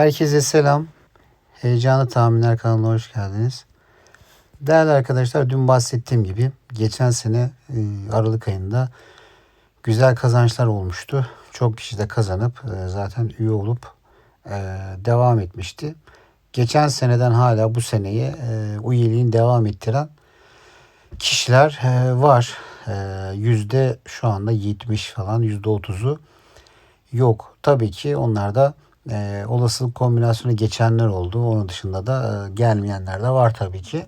Herkese selam. Heyecanlı Tahminler kanalına hoş geldiniz. Değerli arkadaşlar dün bahsettiğim gibi geçen sene e, Aralık ayında güzel kazançlar olmuştu. Çok kişi de kazanıp e, zaten üye olup e, devam etmişti. Geçen seneden hala bu seneye üyeliğin devam ettiren kişiler var. Yüzde şu anda 70 falan yüzde 30'u yok. Tabii ki onlarda e, olasılık kombinasyonu geçenler oldu. Onun dışında da e, gelmeyenler de var tabii ki.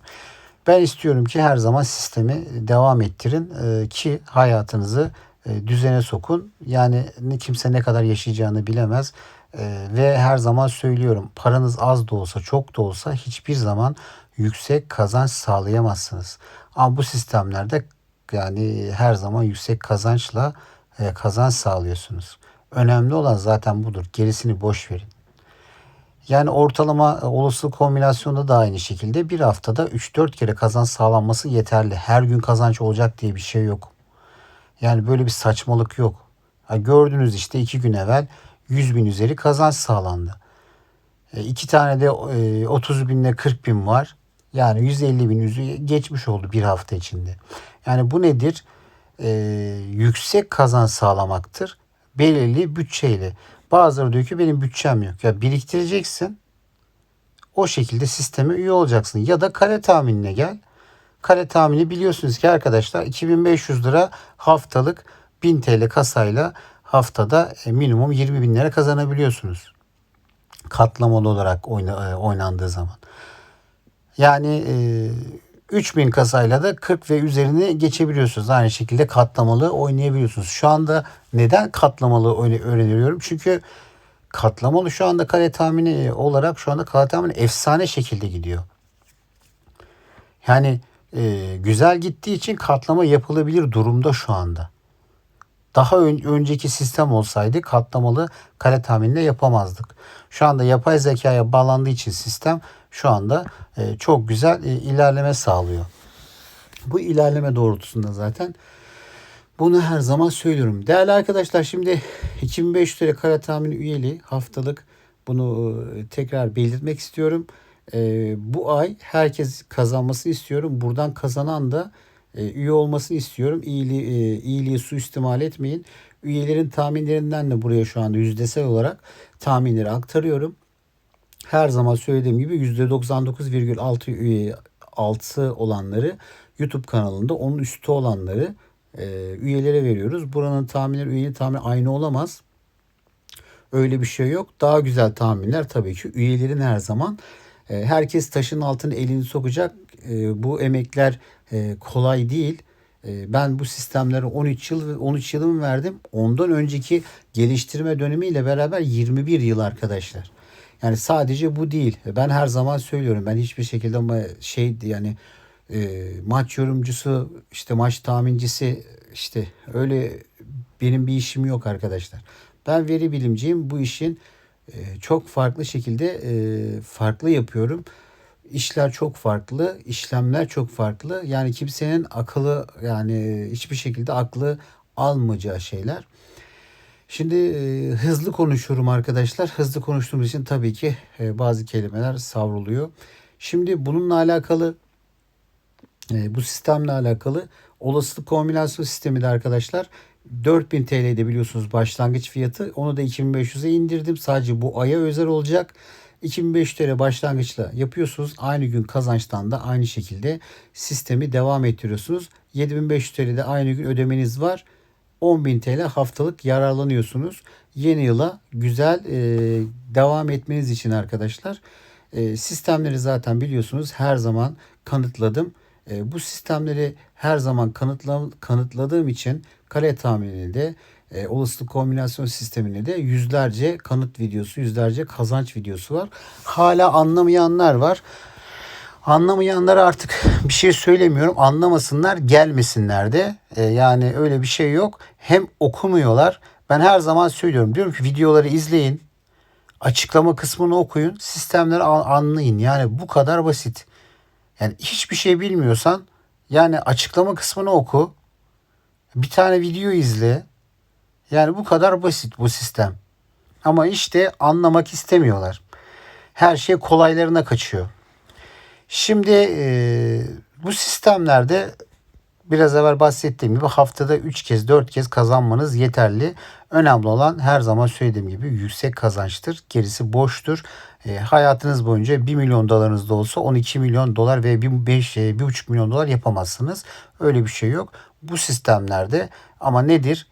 Ben istiyorum ki her zaman sistemi devam ettirin e, ki hayatınızı e, düzene sokun. Yani ne kimse ne kadar yaşayacağını bilemez. E, ve her zaman söylüyorum paranız az da olsa çok da olsa hiçbir zaman yüksek kazanç sağlayamazsınız. Ama bu sistemlerde yani her zaman yüksek kazançla e, kazanç sağlıyorsunuz. Önemli olan zaten budur. Gerisini boş verin. Yani ortalama e, olasılık kombinasyonda da aynı şekilde bir haftada 3-4 kere kazanç sağlanması yeterli. Her gün kazanç olacak diye bir şey yok. Yani böyle bir saçmalık yok. Ha, gördünüz işte iki gün evvel 100 bin üzeri kazanç sağlandı. E, tane de e, 30 binle 40 bin var. Yani 150 bin üzeri geçmiş oldu bir hafta içinde. Yani bu nedir? E, yüksek kazanç sağlamaktır. Belirli bütçeyle. Bazıları diyor ki benim bütçem yok. Ya biriktireceksin. O şekilde sisteme üye olacaksın. Ya da kare tahminine gel. Kare tahmini biliyorsunuz ki arkadaşlar 2500 lira haftalık 1000 TL kasayla haftada e, minimum 20 bin lira kazanabiliyorsunuz. Katlamalı olarak e, oynandığı zaman. Yani e, 3000 kasayla da 40 ve üzerini geçebiliyorsunuz. Aynı şekilde katlamalı oynayabiliyorsunuz. Şu anda neden katlamalı öğreniyorum? Çünkü katlamalı şu anda kare tahmini olarak şu anda kare tahmini efsane şekilde gidiyor. Yani e, güzel gittiği için katlama yapılabilir durumda şu anda. Daha ön, önceki sistem olsaydı katlamalı kare tahmininde yapamazdık. Şu anda yapay zekaya bağlandığı için sistem şu anda e, çok güzel e, ilerleme sağlıyor. Bu ilerleme doğrultusunda zaten bunu her zaman söylüyorum. Değerli arkadaşlar şimdi 2500 lira kare tahmin üyeliği haftalık bunu e, tekrar belirtmek istiyorum. Bu ay herkes kazanmasını istiyorum. Buradan kazanan da üye olmasını istiyorum. İyiliği, e, iyiliği suistimal etmeyin. Üyelerin tahminlerinden de buraya şu anda yüzdesel olarak tahminleri aktarıyorum. Her zaman söylediğim gibi %99,6 üye 6 olanları YouTube kanalında onun üstü olanları e, üyelere veriyoruz. Buranın tahminleri üyenin tahmini aynı olamaz. Öyle bir şey yok. Daha güzel tahminler tabii ki üyelerin her zaman. E, herkes taşın altına elini sokacak. E, bu emekler e, kolay değil. E, ben bu sistemlere 13 yıl 13 yılımı verdim. Ondan önceki geliştirme dönemiyle beraber 21 yıl arkadaşlar. Yani sadece bu değil. Ben her zaman söylüyorum. Ben hiçbir şekilde şey yani e, maç yorumcusu işte maç tahmincisi işte öyle benim bir işim yok arkadaşlar. Ben veri bilimciyim. Bu işin e, çok farklı şekilde e, farklı yapıyorum. İşler çok farklı, işlemler çok farklı. Yani kimsenin akıllı yani hiçbir şekilde aklı almayacağı şeyler. Şimdi e, hızlı konuşuyorum arkadaşlar. Hızlı konuştuğumuz için tabii ki e, bazı kelimeler savruluyor. Şimdi bununla alakalı e, bu sistemle alakalı olasılık kombinasyon sistemi de arkadaşlar 4000 TL'de biliyorsunuz başlangıç fiyatı. Onu da 2500'e indirdim. Sadece bu aya özel olacak. 2500 TL başlangıçla yapıyorsunuz. Aynı gün kazançtan da aynı şekilde sistemi devam ettiriyorsunuz. 7500 TL'de aynı gün ödemeniz var. 10.000 TL haftalık yararlanıyorsunuz. Yeni yıla güzel e, devam etmeniz için arkadaşlar. E, sistemleri zaten biliyorsunuz her zaman kanıtladım. E, bu sistemleri her zaman kanıtla, kanıtladığım için kare tahmininde e, olasılık kombinasyon sisteminde de yüzlerce kanıt videosu, yüzlerce kazanç videosu var. Hala anlamayanlar var. Anlamayanlara artık bir şey söylemiyorum. Anlamasınlar, gelmesinler de. E, yani öyle bir şey yok. Hem okumuyorlar. Ben her zaman söylüyorum. Diyorum ki videoları izleyin. Açıklama kısmını okuyun. Sistemleri anlayın. Yani bu kadar basit. Yani hiçbir şey bilmiyorsan yani açıklama kısmını oku. Bir tane video izle. Yani bu kadar basit bu sistem. Ama işte anlamak istemiyorlar. her şey kolaylarına kaçıyor. Şimdi e, bu sistemlerde biraz evvel bahsettiğim gibi haftada 3 kez 4 kez kazanmanız yeterli. Önemli olan her zaman söylediğim gibi yüksek kazançtır. Gerisi boştur. E, hayatınız boyunca 1 milyon dolarınız da olsa 12 milyon dolar ve 1,5 e, 1,5 milyon dolar yapamazsınız. Öyle bir şey yok. Bu sistemlerde ama nedir?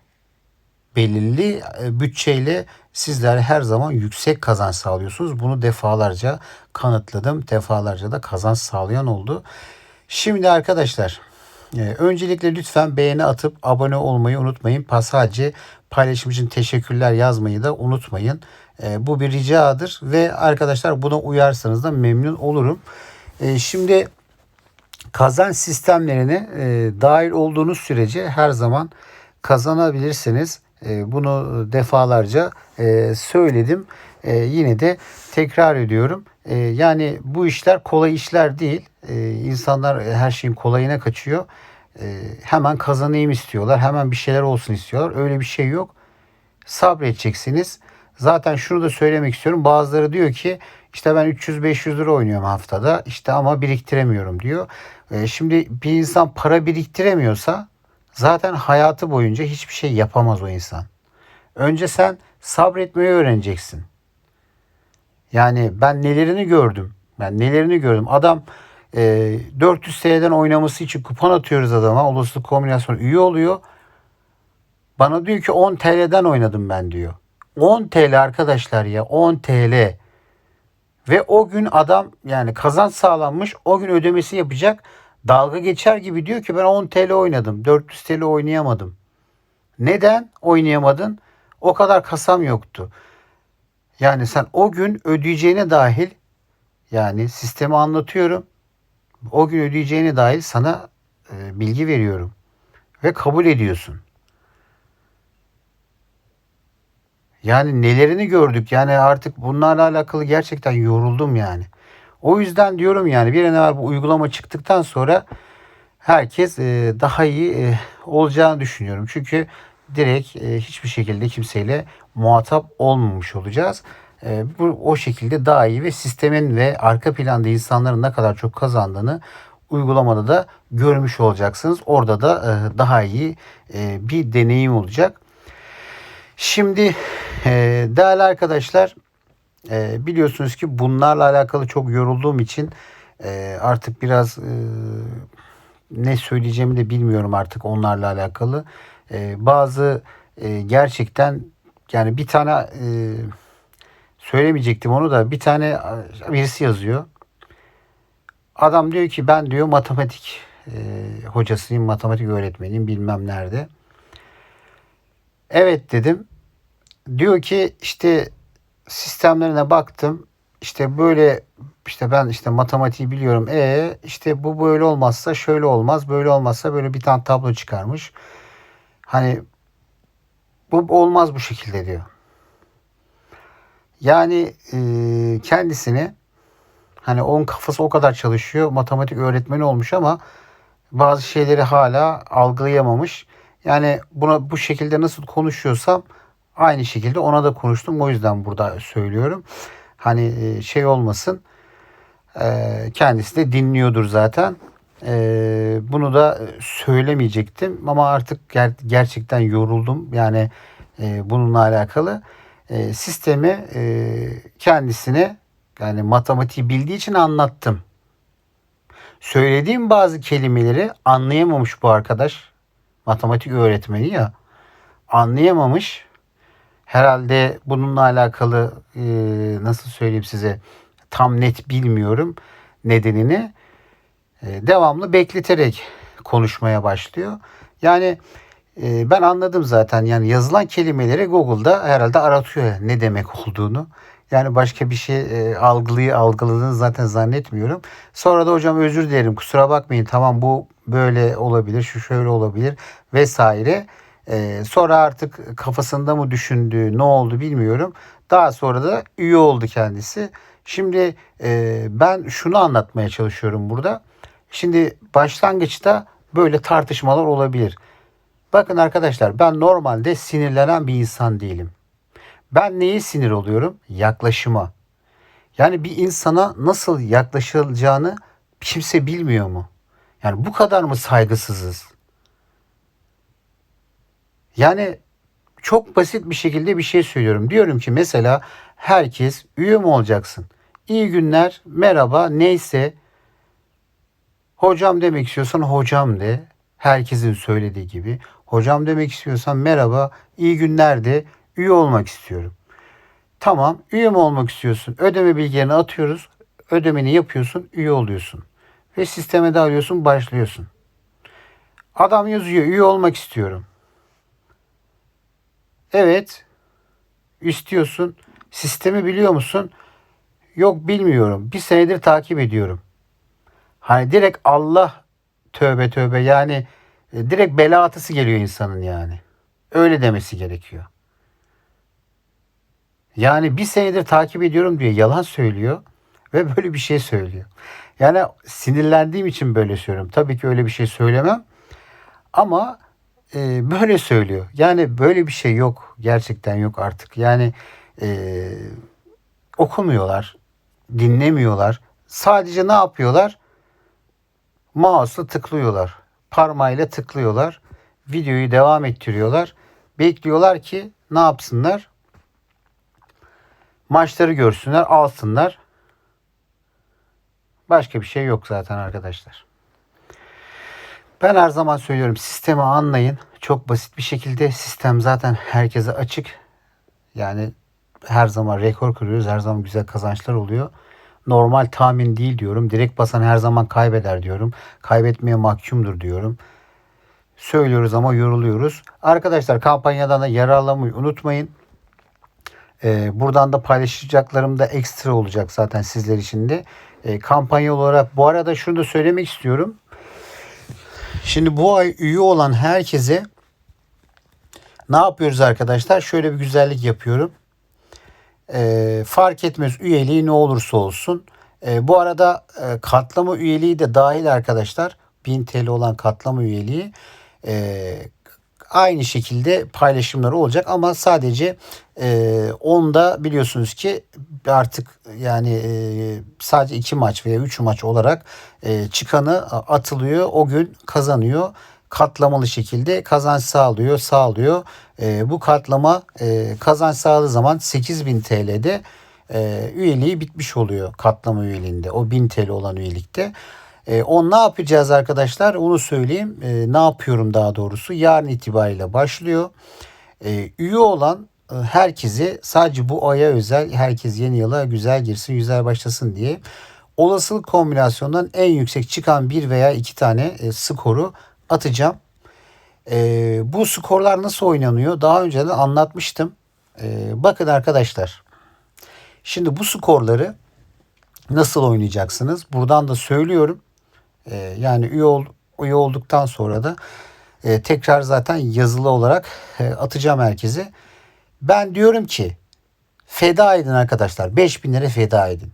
belirli e, bütçeyle sizler her zaman yüksek kazanç sağlıyorsunuz. Bunu defalarca kanıtladım. Defalarca da kazanç sağlayan oldu. Şimdi arkadaşlar öncelikle lütfen beğeni atıp abone olmayı unutmayın. Sadece paylaşım için teşekkürler yazmayı da unutmayın. E, bu bir ricadır ve arkadaşlar buna uyarsanız da memnun olurum. Şimdi kazanç sistemlerine dahil olduğunuz sürece her zaman kazanabilirsiniz. E, bunu defalarca e, söyledim. E, yine de tekrar ediyorum. Yani bu işler kolay işler değil. İnsanlar her şeyin kolayına kaçıyor. Hemen kazanayım istiyorlar. Hemen bir şeyler olsun istiyorlar. Öyle bir şey yok. Sabredeceksiniz. Zaten şunu da söylemek istiyorum. Bazıları diyor ki işte ben 300-500 lira oynuyorum haftada. İşte ama biriktiremiyorum diyor. Şimdi bir insan para biriktiremiyorsa Zaten hayatı boyunca hiçbir şey yapamaz o insan. Önce sen sabretmeyi öğreneceksin. Yani ben nelerini gördüm. Ben nelerini gördüm. Adam e, 400 TL'den oynaması için kupon atıyoruz adama. Olasılık kombinasyonu üye oluyor. Bana diyor ki 10 TL'den oynadım ben diyor. 10 TL arkadaşlar ya 10 TL. Ve o gün adam yani kazanç sağlanmış o gün ödemesi yapacak dalga geçer gibi diyor ki ben 10 TL oynadım. 400 TL oynayamadım. Neden oynayamadın? O kadar kasam yoktu. Yani sen o gün ödeyeceğine dahil yani sistemi anlatıyorum. O gün ödeyeceğine dahil sana e, bilgi veriyorum. Ve kabul ediyorsun. Yani nelerini gördük. Yani artık bunlarla alakalı gerçekten yoruldum yani. O yüzden diyorum yani bir an evvel bu uygulama çıktıktan sonra herkes e, daha iyi e, olacağını düşünüyorum. Çünkü direkt e, hiçbir şekilde kimseyle muhatap olmamış olacağız. Bu o şekilde daha iyi ve sistemin ve arka planda insanların ne kadar çok kazandığını uygulamada da görmüş olacaksınız. Orada da daha iyi bir deneyim olacak. Şimdi değerli arkadaşlar e, biliyorsunuz ki bunlarla alakalı çok yorulduğum için e, artık biraz e, ne söyleyeceğimi de bilmiyorum artık onlarla alakalı. E, bazı e, gerçekten yani bir tane e, söylemeyecektim onu da bir tane e, birisi yazıyor. Adam diyor ki ben diyor matematik e, hocasıyım, matematik öğretmeniyim bilmem nerede. Evet dedim. Diyor ki işte sistemlerine baktım. İşte böyle işte ben işte matematiği biliyorum. E işte bu böyle olmazsa şöyle olmaz, böyle olmazsa böyle bir tane tablo çıkarmış. Hani bu olmaz bu şekilde diyor. Yani e, kendisini hani onun kafası o kadar çalışıyor. Matematik öğretmeni olmuş ama bazı şeyleri hala algılayamamış. Yani buna bu şekilde nasıl konuşuyorsam Aynı şekilde ona da konuştum. O yüzden burada söylüyorum. Hani e, şey olmasın. E, kendisi de dinliyordur zaten. E, bunu da söylemeyecektim ama artık gerçekten yoruldum. Yani bununla alakalı sistemi kendisine yani matematiği bildiği için anlattım. Söylediğim bazı kelimeleri anlayamamış bu arkadaş. Matematik öğretmeni ya. Anlayamamış Herhalde bununla alakalı e, nasıl söyleyeyim size tam net bilmiyorum nedenini. E, devamlı bekleterek konuşmaya başlıyor. Yani e, ben anladım zaten yani yazılan kelimeleri Google'da herhalde aratıyor ne demek olduğunu. Yani başka bir şey e, algılıyı algıladığını zaten zannetmiyorum. Sonra da hocam özür dilerim kusura bakmayın tamam bu böyle olabilir şu şöyle olabilir vesaire. Ee, sonra artık kafasında mı düşündüğü ne oldu bilmiyorum. Daha sonra da üye oldu kendisi. Şimdi e, ben şunu anlatmaya çalışıyorum burada. Şimdi başlangıçta böyle tartışmalar olabilir. Bakın arkadaşlar ben normalde sinirlenen bir insan değilim. Ben neye sinir oluyorum? Yaklaşıma. Yani bir insana nasıl yaklaşılacağını kimse bilmiyor mu? Yani bu kadar mı saygısızız? Yani çok basit bir şekilde bir şey söylüyorum. Diyorum ki mesela herkes üye mi olacaksın? İyi günler, merhaba, neyse. Hocam demek istiyorsan hocam de. Herkesin söylediği gibi. Hocam demek istiyorsan merhaba, iyi günler de. Üye olmak istiyorum. Tamam, üye mi olmak istiyorsun? Ödeme bilgilerini atıyoruz. Ödemeni yapıyorsun, üye oluyorsun. Ve sisteme de alıyorsun, başlıyorsun. Adam yazıyor, üye olmak istiyorum. Evet. istiyorsun. Sistemi biliyor musun? Yok bilmiyorum. Bir senedir takip ediyorum. Hani direkt Allah tövbe tövbe yani e, direkt bela atısı geliyor insanın yani. Öyle demesi gerekiyor. Yani bir senedir takip ediyorum diye yalan söylüyor ve böyle bir şey söylüyor. Yani sinirlendiğim için böyle söylüyorum. Tabii ki öyle bir şey söylemem. Ama e, böyle söylüyor. Yani böyle bir şey yok. Gerçekten yok artık. Yani e, okumuyorlar, dinlemiyorlar. Sadece ne yapıyorlar? Mouse'la tıklıyorlar. Parmağıyla tıklıyorlar. Videoyu devam ettiriyorlar. Bekliyorlar ki ne yapsınlar? Maçları görsünler, alsınlar. Başka bir şey yok zaten arkadaşlar. Ben her zaman söylüyorum sistemi anlayın. Çok basit bir şekilde sistem zaten herkese açık. Yani her zaman rekor kırıyoruz. Her zaman güzel kazançlar oluyor. Normal tahmin değil diyorum. Direkt basan her zaman kaybeder diyorum. Kaybetmeye mahkumdur diyorum. Söylüyoruz ama yoruluyoruz. Arkadaşlar kampanyadan da yararlanmayı unutmayın. Ee, buradan da paylaşacaklarım da ekstra olacak zaten sizler için de. Ee, kampanya olarak bu arada şunu da söylemek istiyorum. Şimdi bu ay üye olan herkese ne yapıyoruz arkadaşlar? Şöyle bir güzellik yapıyorum. E, fark etmez üyeliği ne olursa olsun. E, bu arada e, katlama üyeliği de dahil arkadaşlar. 1000 TL olan katlama üyeliği. E, aynı şekilde paylaşımları olacak. Ama sadece e, onda biliyorsunuz ki artık yani e, sadece iki maç veya üç maç olarak e, çıkanı atılıyor. O gün kazanıyor. Katlamalı şekilde kazanç sağlıyor sağlıyor. E, bu katlama e, kazanç sağladığı zaman 8000 TL'de e, üyeliği bitmiş oluyor katlama üyeliğinde. O 1000 TL olan üyelikte. E, on ne yapacağız arkadaşlar? Onu söyleyeyim. E, ne yapıyorum daha doğrusu? Yarın itibariyle başlıyor. E, üye olan e, herkese sadece bu aya özel herkes yeni yıla güzel girsin, güzel başlasın diye olasılık kombinasyonundan en yüksek çıkan bir veya iki tane e, skoru atacağım. E, bu skorlar nasıl oynanıyor? Daha önceden anlatmıştım. E, bakın arkadaşlar. Şimdi bu skorları nasıl oynayacaksınız? Buradan da söylüyorum. E, yani üye, ol, üye olduktan sonra da e, tekrar zaten yazılı olarak e, atacağım herkese. Ben diyorum ki feda edin arkadaşlar. 5000 lira feda edin.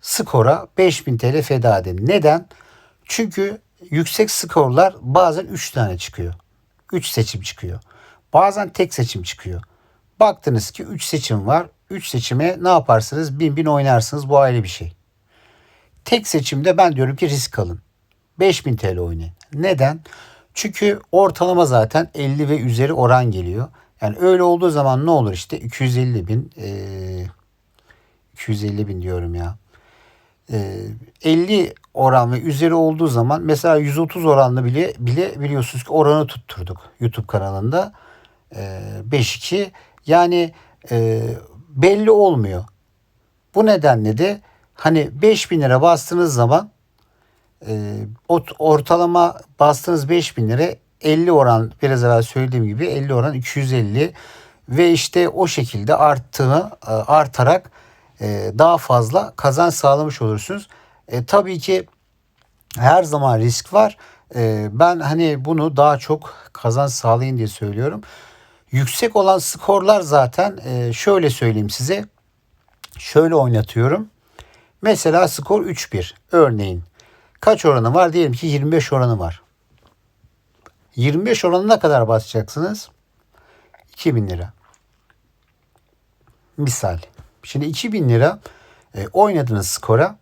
Skora 5000 TL feda edin. Neden? Çünkü yüksek skorlar bazen 3 tane çıkıyor. 3 seçim çıkıyor. Bazen tek seçim çıkıyor. Baktınız ki 3 seçim var. 3 seçime ne yaparsınız? Bin bin oynarsınız. Bu ayrı bir şey. Tek seçimde ben diyorum ki risk alın. 5000 TL oynayın. Neden? Çünkü ortalama zaten 50 ve üzeri oran geliyor. Yani öyle olduğu zaman ne olur işte 250 bin e, 250 bin diyorum ya. E, 50 oran ve üzeri olduğu zaman mesela 130 oranlı bile bile biliyorsunuz ki oranı tutturduk YouTube kanalında. E, 5-2 yani e, belli olmuyor. Bu nedenle de hani 5000 lira bastığınız zaman e, ortalama bastığınız 5000 lira 50 oran biraz evvel söylediğim gibi 50 oran 250 ve işte o şekilde arttığını e, artarak e, daha fazla kazanç sağlamış olursunuz. E, tabii ki her zaman risk var. E, ben hani bunu daha çok kazanç sağlayın diye söylüyorum. Yüksek olan skorlar zaten e, şöyle söyleyeyim size. Şöyle oynatıyorum. Mesela skor 3-1 örneğin. Kaç oranı var? Diyelim ki 25 oranı var. 25 oranına kadar basacaksınız. 2000 lira. Misal. Şimdi 2000 lira e, oynadığınız skora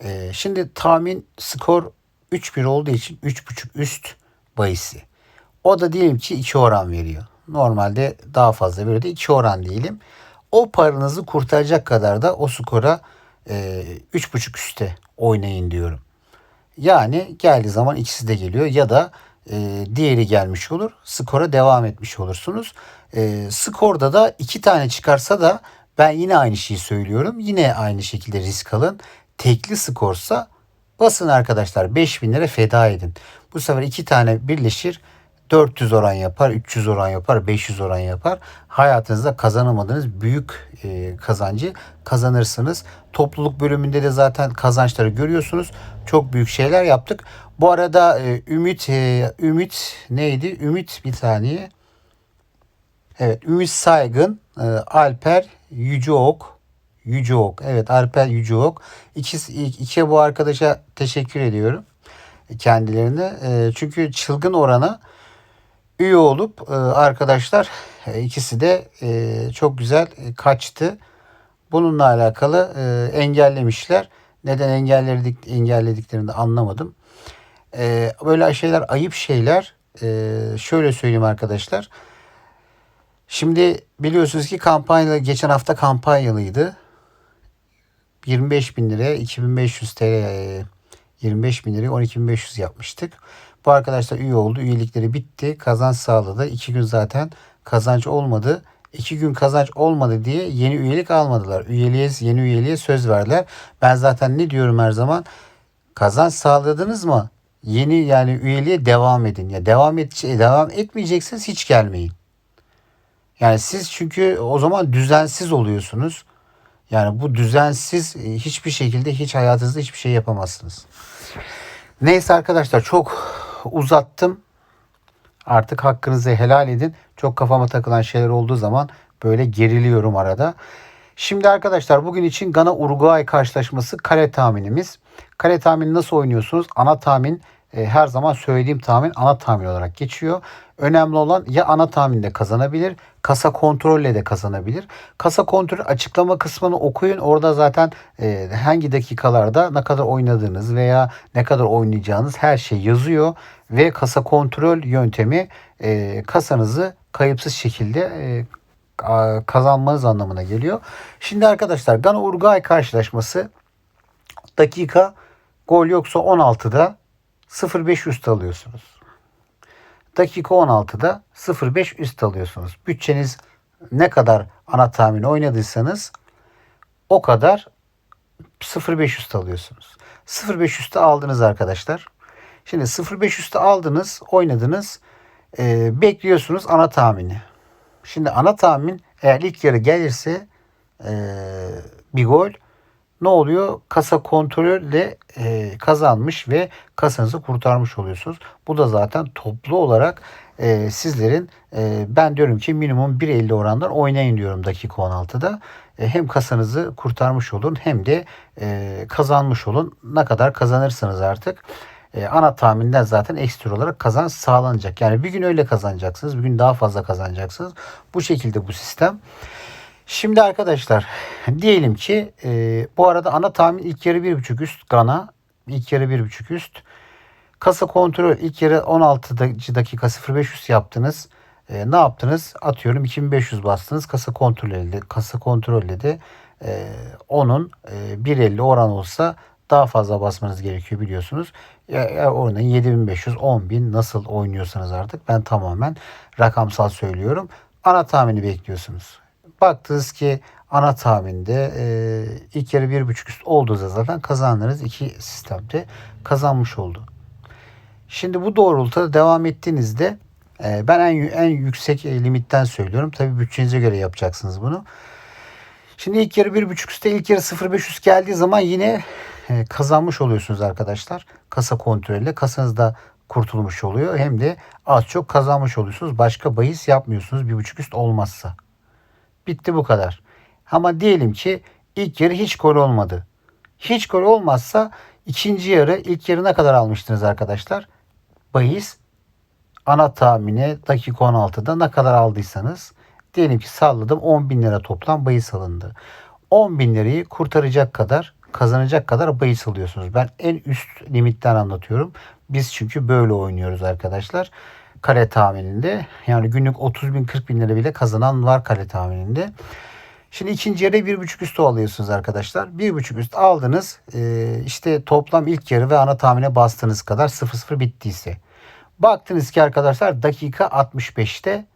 e, şimdi tahmin skor 3-1 olduğu için 3.5 üst bahisi. O da diyelim ki 2 oran veriyor. Normalde daha fazla böyle de 2 oran diyelim. O paranızı kurtaracak kadar da o skora 3.5 üste oynayın diyorum. Yani geldiği zaman ikisi de geliyor ya da e, diğeri gelmiş olur. Skora devam etmiş olursunuz. E, skorda da iki tane çıkarsa da ben yine aynı şeyi söylüyorum. Yine aynı şekilde risk alın. Tekli skorsa basın arkadaşlar 5000 lira feda edin. Bu sefer iki tane birleşir. 400 oran yapar, 300 oran yapar, 500 oran yapar. Hayatınızda kazanamadığınız büyük e, kazancı kazanırsınız. Topluluk bölümünde de zaten kazançları görüyorsunuz. Çok büyük şeyler yaptık. Bu arada e, Ümit e, Ümit neydi? Ümit bir saniye. Evet, Ümit Saygın, e, Alper Yüceok, Yüceok. Evet, Alper Yüceok. İkisi ikiye bu arkadaşa teşekkür ediyorum kendilerine. E, çünkü çılgın orana üye olup e, arkadaşlar e, ikisi de e, çok güzel kaçtı. Bununla alakalı engellemişler. Neden engelledik, engellediklerini de anlamadım. Böyle şeyler ayıp şeyler. Şöyle söyleyeyim arkadaşlar. Şimdi biliyorsunuz ki kampanya geçen hafta kampanyalıydı. 25 bin liraya 2500 TL 25 bin liraya 12.500 yapmıştık. Bu arkadaşlar üye oldu. Üyelikleri bitti. Kazanç sağladı. 2 gün zaten kazanç olmadı. 2 gün kazanç olmadı diye yeni üyelik almadılar. Üyeliğe, yeni üyeliğe söz verdiler. Ben zaten ne diyorum her zaman? Kazanç sağladınız mı? Yeni yani üyeliğe devam edin. Ya devam et devam etmeyeceksiniz hiç gelmeyin. Yani siz çünkü o zaman düzensiz oluyorsunuz. Yani bu düzensiz e, hiçbir şekilde hiç hayatınızda hiçbir şey yapamazsınız. Neyse arkadaşlar çok uzattım. Artık hakkınızı helal edin. Çok kafama takılan şeyler olduğu zaman böyle geriliyorum arada. Şimdi arkadaşlar bugün için Gana Uruguay karşılaşması kare tahminimiz. Kare tahmini nasıl oynuyorsunuz? Ana tahmin e, her zaman söylediğim tahmin ana tahmin olarak geçiyor. Önemli olan ya ana tahminde kazanabilir, kasa kontrolle de kazanabilir. Kasa kontrol açıklama kısmını okuyun. Orada zaten e, hangi dakikalarda ne kadar oynadığınız veya ne kadar oynayacağınız her şey yazıyor ve kasa kontrol yöntemi e, kasanızı kayıpsız şekilde e, kazanmanız anlamına geliyor. Şimdi arkadaşlar Gana Uruguay karşılaşması dakika gol yoksa 16'da 0.5 üst alıyorsunuz. Dakika 16'da 0.5 üst alıyorsunuz. Bütçeniz ne kadar ana tahmin oynadıysanız o kadar 0.5 üst alıyorsunuz. 0.5 üstü aldınız arkadaşlar. Şimdi 0.5 üstü aldınız, oynadınız. E, bekliyorsunuz ana tahmini. Şimdi ana tahmin eğer ilk yarı gelirse e, bir gol ne oluyor? Kasa kontrolle e, kazanmış ve kasanızı kurtarmış oluyorsunuz. Bu da zaten toplu olarak e, sizlerin e, ben diyorum ki minimum 1.50 orandan oynayın diyorum dakika 16'da. E, hem kasanızı kurtarmış olun hem de e, kazanmış olun. Ne kadar kazanırsanız artık e, ana tahminden zaten ekstra olarak kazanç sağlanacak. Yani bir gün öyle kazanacaksınız. Bir gün daha fazla kazanacaksınız. Bu şekilde bu sistem. Şimdi arkadaşlar diyelim ki e, bu arada ana tahmin ilk yarı 1.5 üst Gana. ilk yarı 1.5 üst. Kasa kontrol ilk yarı 16 dakika 05 üst yaptınız. E, ne yaptınız? Atıyorum 2500 bastınız. Kasa kontrol elde. Kasa kontrolle de e, onun e, 1.50 oran olsa daha fazla basmanız gerekiyor biliyorsunuz. Ya örneğin 7500, 10000 nasıl oynuyorsanız artık ben tamamen rakamsal söylüyorum. Ana tahmini bekliyorsunuz. Baktınız ki ana tahminde e, ilk yarı bir buçuk üst olduğunda zaten kazandınız. iki sistemde kazanmış oldu. Şimdi bu doğrultuda devam ettiğinizde e, ben en, en yüksek e, limitten söylüyorum. Tabi bütçenize göre yapacaksınız bunu. Şimdi ilk yarı bir buçuk üstte ilk yarı 0.500 geldiği zaman yine e, kazanmış oluyorsunuz arkadaşlar. Kasa kontrolüyle kasanızda kurtulmuş oluyor. Hem de az çok kazanmış oluyorsunuz. Başka bahis yapmıyorsunuz bir buçuk üst olmazsa. Bitti bu kadar. Ama diyelim ki ilk yarı hiç gol olmadı. Hiç gol olmazsa ikinci yarı ilk yarı ne kadar almıştınız arkadaşlar? Bahis ana tahmini dakika 16'da ne kadar aldıysanız diyelim ki salladım 10 bin lira toplam bahis alındı. 10 bin lirayı kurtaracak kadar kazanacak kadar bahis alıyorsunuz. Ben en üst limitten anlatıyorum. Biz çünkü böyle oynuyoruz arkadaşlar. Kare tahmininde yani günlük 30 bin 40 bin lira bile kazanan var kare tahmininde. Şimdi ikinci yarı bir buçuk üstü alıyorsunuz arkadaşlar. Bir buçuk üst aldınız. Ee, işte toplam ilk yarı ve ana tahmine bastığınız kadar 0-0 bittiyse. Baktınız ki arkadaşlar dakika 65'te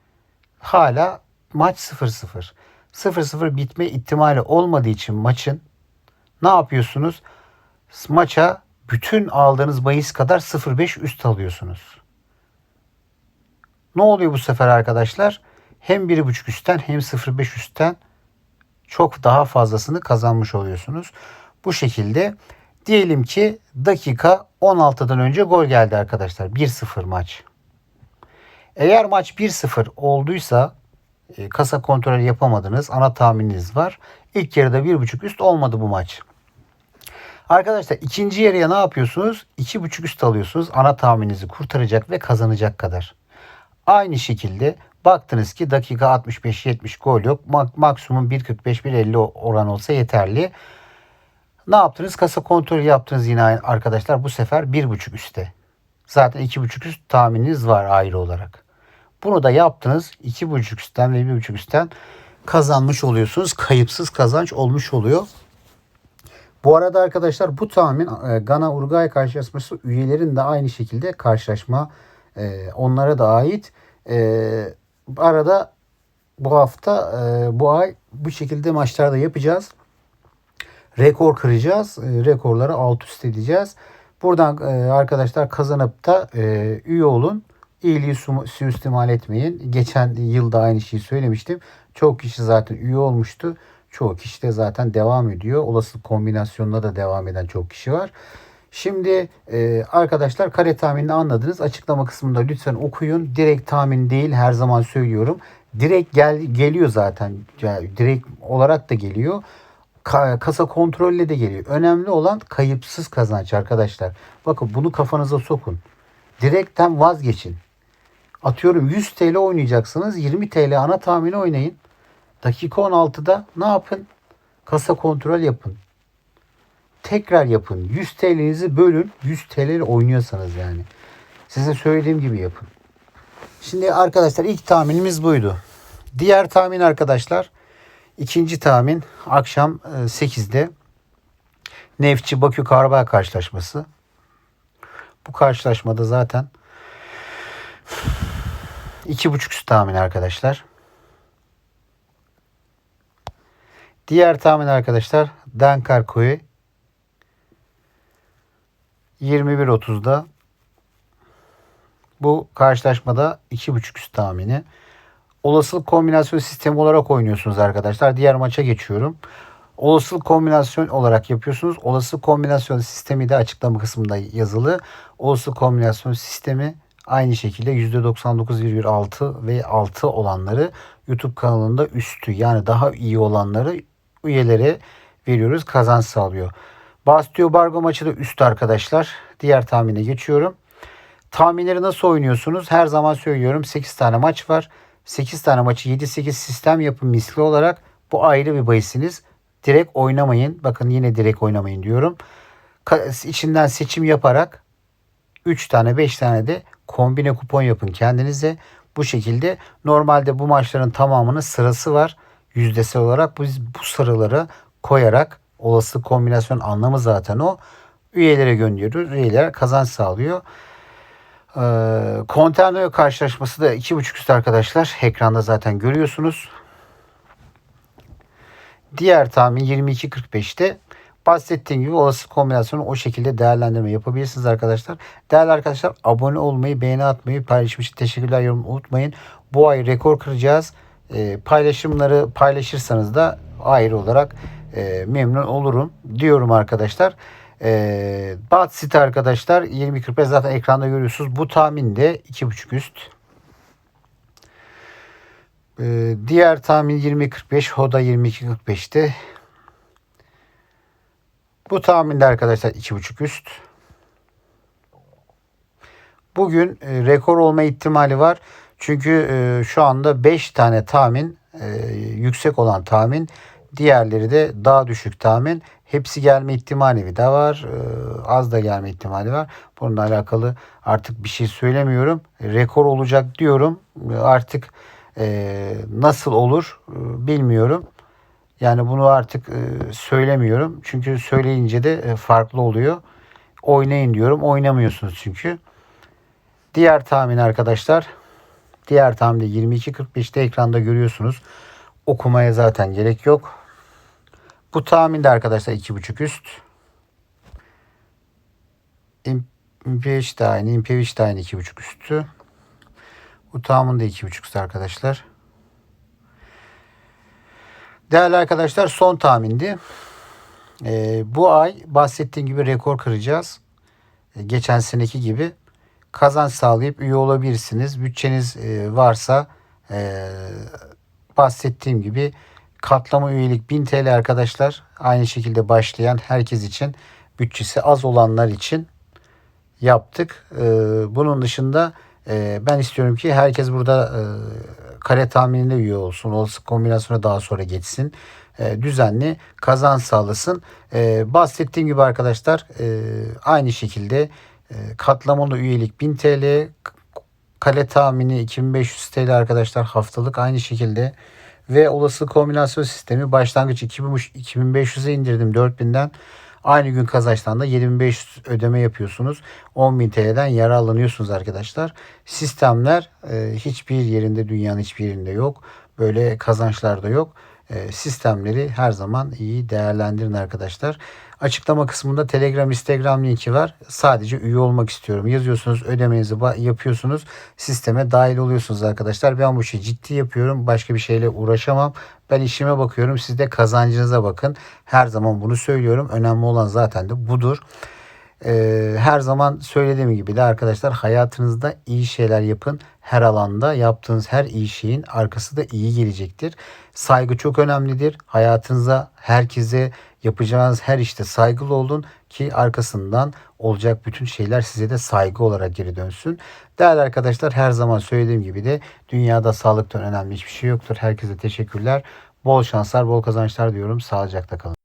hala maç 0-0. 0-0 bitme ihtimali olmadığı için maçın ne yapıyorsunuz? Maça bütün aldığınız bahis kadar 0-5 üst alıyorsunuz. Ne oluyor bu sefer arkadaşlar? Hem 1.5 üstten hem 0.5 üstten çok daha fazlasını kazanmış oluyorsunuz. Bu şekilde diyelim ki dakika 16'dan önce gol geldi arkadaşlar. 1-0 maç. Eğer maç 1-0 olduysa e, kasa kontrolü yapamadınız. Ana tahmininiz var. İlk yarıda 1.5 üst olmadı bu maç. Arkadaşlar ikinci yarıya ne yapıyorsunuz? 2.5 üst alıyorsunuz. Ana tahmininizi kurtaracak ve kazanacak kadar. Aynı şekilde baktınız ki dakika 65-70 gol yok. Maksimum 1.45-1.50 oran olsa yeterli. Ne yaptınız? Kasa kontrolü yaptınız yine arkadaşlar. Bu sefer 1.5 üstte. Zaten 2.5 üst tahmininiz var ayrı olarak. Bunu da yaptınız. 2.5 üstten ve 1.5 üstten kazanmış oluyorsunuz. Kayıpsız kazanç olmuş oluyor. Bu arada arkadaşlar bu tahmin e, Gana Uruguay karşılaşması üyelerin de aynı şekilde karşılaşma e, onlara da ait. E, arada bu hafta bu ay bu şekilde maçlarda yapacağız. Rekor kıracağız. Rekorları alt üst edeceğiz. Buradan arkadaşlar kazanıp da üye olun. İyiliği suistimal etmeyin. Geçen yılda aynı şeyi söylemiştim. Çok kişi zaten üye olmuştu. Çoğu kişi de zaten devam ediyor. Olası kombinasyonla da devam eden çok kişi var. Şimdi e, arkadaşlar kare tahminini anladınız. Açıklama kısmında lütfen okuyun. Direkt tahmin değil her zaman söylüyorum. Direkt gel geliyor zaten. Yani direkt olarak da geliyor. Ka kasa kontrolle de geliyor. Önemli olan kayıpsız kazanç arkadaşlar. Bakın bunu kafanıza sokun. Direkten vazgeçin. Atıyorum 100 TL oynayacaksınız. 20 TL ana tahmini oynayın. Dakika 16'da ne yapın? Kasa kontrol yapın. Tekrar yapın. 100 TL'nizi bölün. 100 TL oynuyorsanız yani. Size söylediğim gibi yapın. Şimdi arkadaşlar ilk tahminimiz buydu. Diğer tahmin arkadaşlar ikinci tahmin akşam 8'de Nefçi Bakü Karabağ karşılaşması. Bu karşılaşmada zaten iki buçuk tahmin arkadaşlar. Diğer tahmin arkadaşlar Dankar Koyu 21.30'da bu karşılaşmada 2.5 üst tahmini. Olasılık kombinasyon sistemi olarak oynuyorsunuz arkadaşlar. Diğer maça geçiyorum. Olasılık kombinasyon olarak yapıyorsunuz. Olasılık kombinasyon sistemi de açıklama kısmında yazılı. Olasılık kombinasyon sistemi aynı şekilde %99,6 ve 6 olanları YouTube kanalında üstü yani daha iyi olanları üyelere veriyoruz. Kazanç sağlıyor. Bastio Bargo maçı da üst arkadaşlar. Diğer tahmine geçiyorum. Tahminleri nasıl oynuyorsunuz? Her zaman söylüyorum 8 tane maç var. 8 tane maçı 7-8 sistem yapın misli olarak. Bu ayrı bir bahisiniz. Direkt oynamayın. Bakın yine direkt oynamayın diyorum. İçinden seçim yaparak 3 tane 5 tane de kombine kupon yapın kendinize. Bu şekilde normalde bu maçların tamamının sırası var yüzdesel olarak biz bu sarıları koyarak olası kombinasyon anlamı zaten o. Üyelere gönderiyoruz. Üyeler kazanç sağlıyor. Ee, Conterno karşılaşması da 2.5 üst arkadaşlar. Ekranda zaten görüyorsunuz. Diğer tahmin 22.45'te bahsettiğim gibi olası kombinasyonu o şekilde değerlendirme yapabilirsiniz arkadaşlar. Değerli arkadaşlar abone olmayı, beğeni atmayı, paylaşmış teşekkürler yorum unutmayın. Bu ay rekor kıracağız e, paylaşımları paylaşırsanız da ayrı olarak e, memnun olurum diyorum arkadaşlar. E, Bat site arkadaşlar 20.45 zaten ekranda görüyorsunuz. Bu tahmin de 2.5 üst. E, diğer tahmin 20.45 Hoda 22.45'te. Bu tahminde arkadaşlar 2.5 üst. Bugün e, rekor olma ihtimali var. Çünkü e, şu anda 5 tane tahmin e, yüksek olan tahmin Diğerleri de daha düşük tahmin. Hepsi gelme ihtimali de var. Ee, az da gelme ihtimali var. Bununla alakalı artık bir şey söylemiyorum. Rekor olacak diyorum. Artık e, nasıl olur e, bilmiyorum. Yani bunu artık e, söylemiyorum. Çünkü söyleyince de e, farklı oluyor. Oynayın diyorum. Oynamıyorsunuz çünkü. Diğer tahmin arkadaşlar. Diğer tahminde 22.45'te ekranda görüyorsunuz. Okumaya zaten gerek yok. Bu tahminde arkadaşlar 2.5 üst. Impevic de aynı. Impevic de aynı 2.5 üstü. Bu tahmin de 2.5 üstü arkadaşlar. Değerli arkadaşlar son tahmindi. Ee, bu ay bahsettiğim gibi rekor kıracağız. Ee, geçen seneki gibi kazanç sağlayıp üye olabilirsiniz. Bütçeniz e, varsa e, bahsettiğim gibi katlama üyelik 1000 TL arkadaşlar. Aynı şekilde başlayan herkes için bütçesi az olanlar için yaptık. Ee, bunun dışında e, ben istiyorum ki herkes burada e, kare tahmininde üye olsun. Olası kombinasyona daha sonra geçsin. E, düzenli kazanç sağlasın. Bahsettiğim gibi arkadaşlar aynı şekilde katlamalı üyelik 1000 TL kale tahmini 2500 TL arkadaşlar haftalık aynı şekilde ve olası kombinasyon sistemi başlangıç 2500'e indirdim 4000'den. Aynı gün kazançtan da 7500 ödeme yapıyorsunuz. 10.000 TL'den yararlanıyorsunuz arkadaşlar. Sistemler e, hiçbir yerinde dünyanın hiçbir yerinde yok. Böyle kazançlar da yok. E, sistemleri her zaman iyi değerlendirin arkadaşlar. Açıklama kısmında Telegram, Instagram linki var. Sadece üye olmak istiyorum. Yazıyorsunuz, ödemenizi yapıyorsunuz. Sisteme dahil oluyorsunuz arkadaşlar. Ben bu işi ciddi yapıyorum. Başka bir şeyle uğraşamam. Ben işime bakıyorum. Siz de kazancınıza bakın. Her zaman bunu söylüyorum. Önemli olan zaten de budur. Ee, her zaman söylediğim gibi de arkadaşlar hayatınızda iyi şeyler yapın. Her alanda yaptığınız her iyi şeyin arkası da iyi gelecektir. Saygı çok önemlidir. Hayatınıza herkese yapacağınız her işte saygılı olun ki arkasından olacak bütün şeyler size de saygı olarak geri dönsün. Değerli arkadaşlar her zaman söylediğim gibi de dünyada sağlıktan önemli hiçbir şey yoktur. Herkese teşekkürler. Bol şanslar, bol kazançlar diyorum. Sağlıcakla kalın.